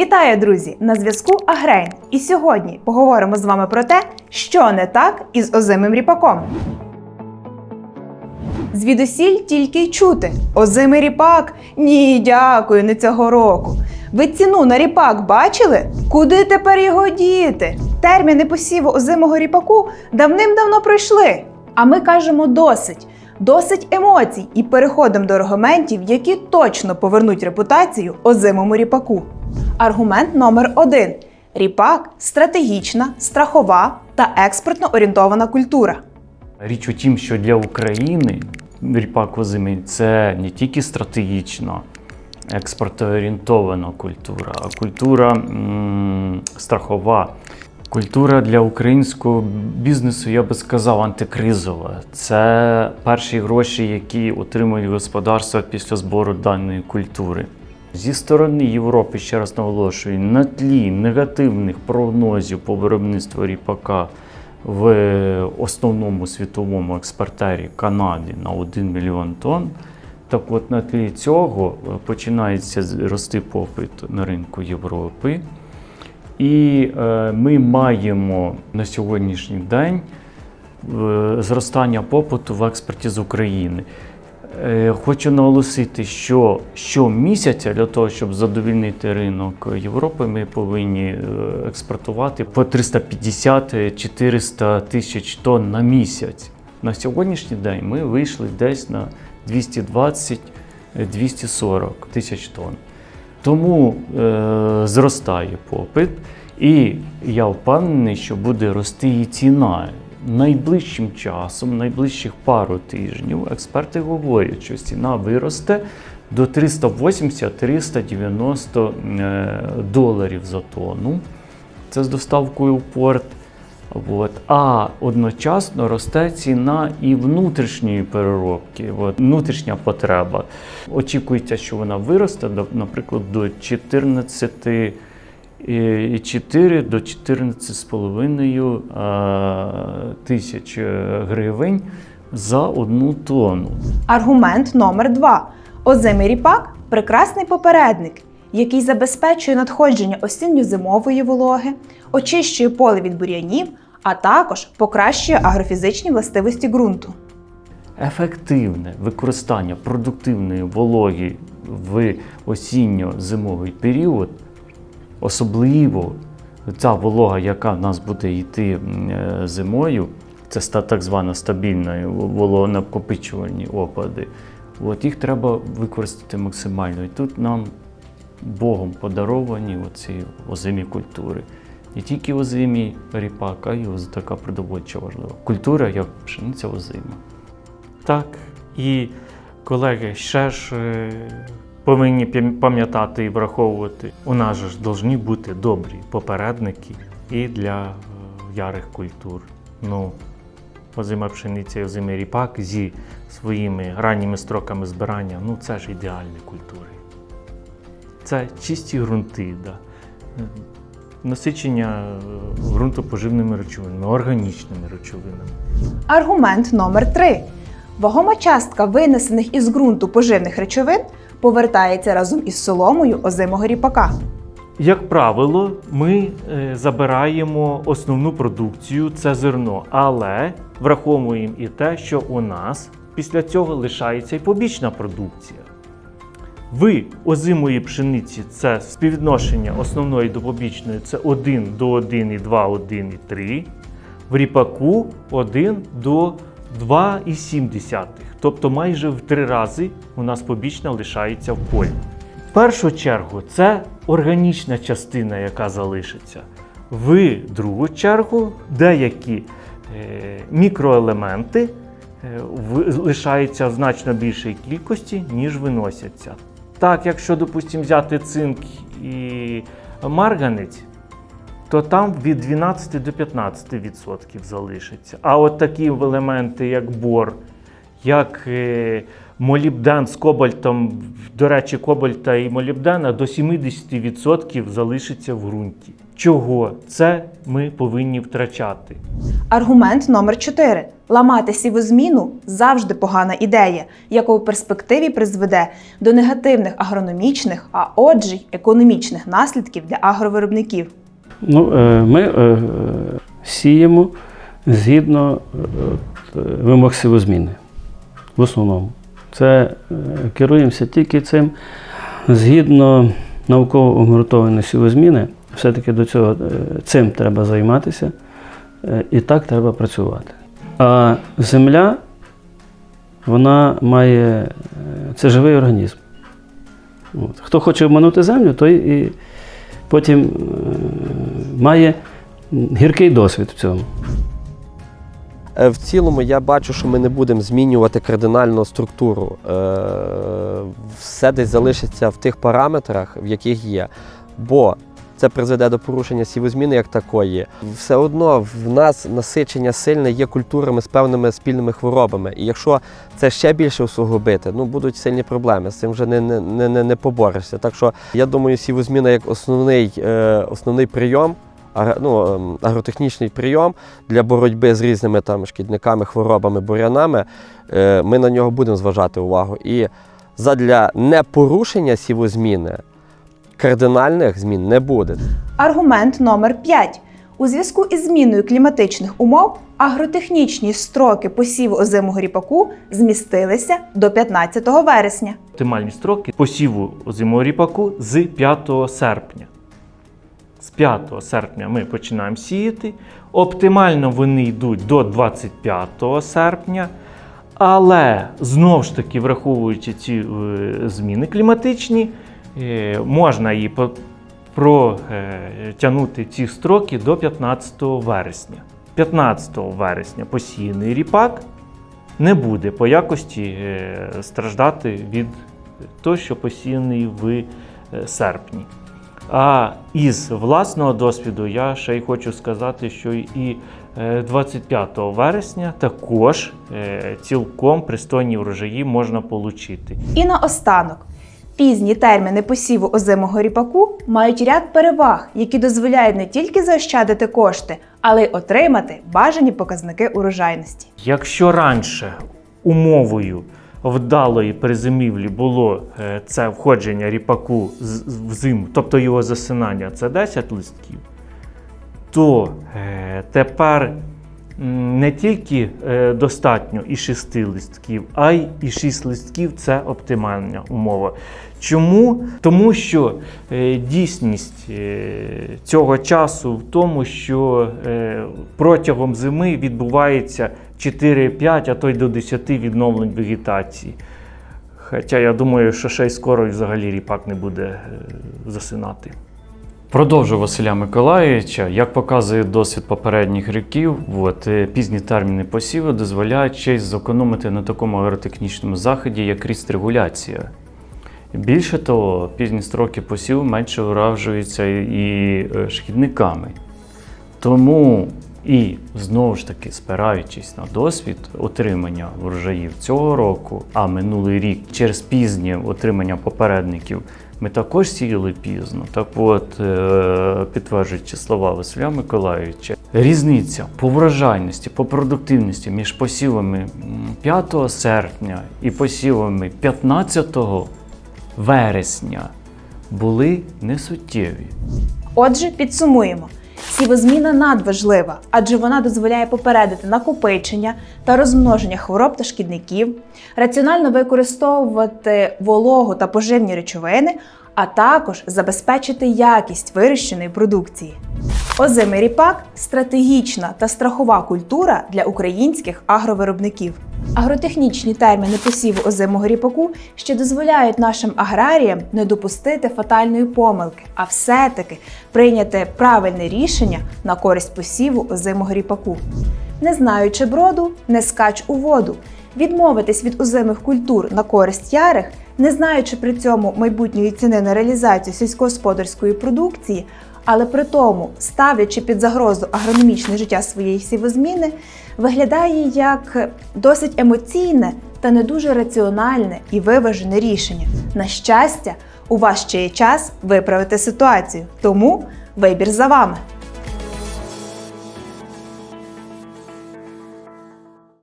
Вітаю, друзі! На зв'язку Агрейн. І сьогодні поговоримо з вами про те, що не так із озимим ріпаком. Звідусіль тільки й чути. Озимий ріпак? Ні, дякую, не цього року. Ви ціну на ріпак бачили? Куди тепер його діти? Терміни посіву озимого ріпаку давним-давно пройшли. А ми кажемо досить. Досить емоцій і переходимо до аргументів, які точно повернуть репутацію озимому ріпаку. Аргумент номер один: ріпак стратегічна, страхова та експортно орієнтована культура. Річ у тім, що для України ріпак озимий це не тільки стратегічна, експортоорієнтована культура, а культура м, страхова. Культура для українського бізнесу, я би сказав, антикризова. Це перші гроші, які отримують господарства після збору даної культури. Зі сторони Європи, ще раз наголошую, на тлі негативних прогнозів по виробництву ріпака в основному світовому експортері Канаді на 1 мільйон тонн. Так от на тлі цього е, починається рости попит на ринку Європи. І е, ми маємо на сьогоднішній день е, зростання попиту в експорті з України. Е, Хочу наголосити, що щомісяця для того, щоб задовільнити ринок Європи, ми повинні е, експортувати по 350-400 тисяч тонн на місяць. На сьогоднішній день ми вийшли десь на 220-240 тисяч тонн. Тому е, зростає попит, і я впевнений, що буде рости і ціна найближчим часом, найближчих пару тижнів, експерти говорять, що ціна виросте до 380-390 е, доларів за тонну. Це з доставкою в порт. От. А одночасно росте ціна і внутрішньої переробки, от, внутрішня потреба. Очікується, що вона виросте, наприклад, до 14 і 4 до 14,5 тисяч е, гривень за одну тонну. Аргумент номер 2 Озимий ріпак прекрасний попередник, який забезпечує надходження осінньо-зимової вологи, очищує поле від бур'янів, а також покращує агрофізичні властивості ґрунту. Ефективне використання продуктивної вологи в осінньо-зимовий період особливо ця волога, яка в нас буде йти е, зимою, це так звана стабільна вологонакопичувальні опади. От їх треба використати максимально. І тут нам Богом подаровані оці озимі культури. Не тільки озимі ріпак, а й оз- така продовольча важлива. Культура як пшениця озима. Так, і колеги ще ж е, повинні пам'ятати і враховувати. У нас же ж повинні бути добрі попередники і для е, ярих культур. Ну, озима пшениця і озимий ріпак зі своїми ранніми строками збирання, ну це ж ідеальні культури. Це чисті ґрунти, да. Е, насичення е, ґрунту поживними речовинами, органічними речовинами. Аргумент номер 3 Вагома частка винесених із ґрунту поживних речовин повертається разом із соломою озимого ріпака. Як правило, ми е, забираємо основну продукцію це зерно, але враховуємо і те, що у нас після цього лишається і побічна продукція. В озимої пшениці це співвідношення основної до побічної це 1 до 1 і 2, 1 і 3. В ріпаку 1 до 2,7. Тобто майже в три рази у нас побічна лишається в полі. В першу чергу це органічна частина, яка залишиться. В другу чергу деякі е, мікроелементи е, лишаються в значно більшій кількості, ніж виносяться. Так, якщо, допустимо, взяти цинк і марганець, то там від 12 до 15 відсотків залишиться. А от такі елементи, як бор, як е, молібден з кобальтом, до речі, кобальта і молібдена до 70% залишиться в ґрунті. Чого це ми повинні втрачати? Аргумент номер 4. Ламати сівозміну завжди погана ідея, яка у перспективі призведе до негативних агрономічних, а отже й економічних наслідків для агровиробників. Ну, е, ми е, сіємо згідно е, вимог сівозміни. В основному. Це керуємося тільки цим. Згідно науково обґрунтованої сівозміни, все-таки до цього цим треба займатися і так треба працювати. А земля, вона має це живий організм. От. Хто хоче обманути землю, той і потім е, має гіркий досвід в цьому. Е, В цілому я бачу, що ми не будемо змінювати кардинально структуру. Е, Все десь залишиться в тих параметрах, в яких є. Бо це призведе до порушення сівозміни як такої. Все одно в нас насичення сильне є культурами з певними спільними хворобами. І якщо це ще більше усугубити, ну будуть сильні проблеми. З цим вже не, не, не, не, поборешся. Так що я думаю, сівозміна як основний, е, основний прийом, ну, ем, агротехнічний прийом для боротьби з різними там шкідниками, хворобами, бур'янами, е, ми на нього будемо зважати увагу. І задля непорушення сівозміни кардинальних змін не буде. Аргумент номер 5. У зв'язку із зміною кліматичних умов агротехнічні строки посіву озимого ріпаку змістилися до 15 вересня. Оптимальні строки посіву озимого ріпаку з 5 серпня. З 5 серпня ми починаємо сіяти. Оптимально вони йдуть до 25 серпня. Але знову ж таки, враховуючи ці е, зміни кліматичні, можна і по- протягнути ці строки до 15 вересня. 15 вересня посіяний ріпак не буде по якості е, страждати від того, що посіяний в е, серпні. А із власного досвіду я ще й хочу сказати, що і е, 25 вересня також е, цілком пристойні врожаї можна отримати. І наостанок. Пізні терміни посіву озимого ріпаку мають ряд переваг, які дозволяють не тільки заощадити кошти, але й отримати бажані показники урожайності. Якщо раніше умовою вдалої перезимівлі було е, це входження ріпаку в зиму, тобто його засинання, це 10 листків, то е, тепер не тільки е, достатньо і 6 листків, а й і 6 листків це оптимальна умова. Чому? Тому що е, дійсність е, цього часу в тому, що протягом зими відбувається 4-5, а то й до 10 відновлень вегетації. Хоча я думаю, що ще й скоро взагалі ріпак не буде засинати. Продовжу Василя Миколаївича. Як показує досвід попередніх років, от, е, пізні терміни посіву дозволяють й зекономити на такому агротехнічному заході, як ріст-регуляція. Більше того, пізні строки посіву менше уражуються і е, шкідниками. Тому і знову ж таки, спираючись на досвід отримання врожаїв цього року, а минулий рік через пізнє отримання попередників ми також сіяли пізно. Так от, е, підтверджуючи слова Василя Миколаївича, різниця по врожайності, по продуктивності між посівами 5 серпня і посівами 15 вересня були несуттєві. Отже, підсумуємо. Сівозміна надважлива, адже вона дозволяє попередити накопичення та розмноження хвороб та шкідників, раціонально використовувати вологу та поживні речовини, а також забезпечити якість вирощеної продукції. Озимий ріпак стратегічна та страхова культура для українських агровиробників. Агротехнічні терміни посіву озимого ріпаку ще дозволяють нашим аграріям не допустити фатальної помилки, а все-таки прийняти правильне рішення на користь посіву озимого ріпаку. Не знаючи броду, не скач у воду. Відмовитись від озимих культур на користь ярих, не знаючи при цьому майбутньої ціни на реалізацію сільськогосподарської продукції, але при тому, ставлячи під загрозу агрономічне життя своєї сівозміни, виглядає як досить емоційне та не дуже раціональне і виважене рішення. На щастя, у вас ще є час виправити ситуацію, тому вибір за вами.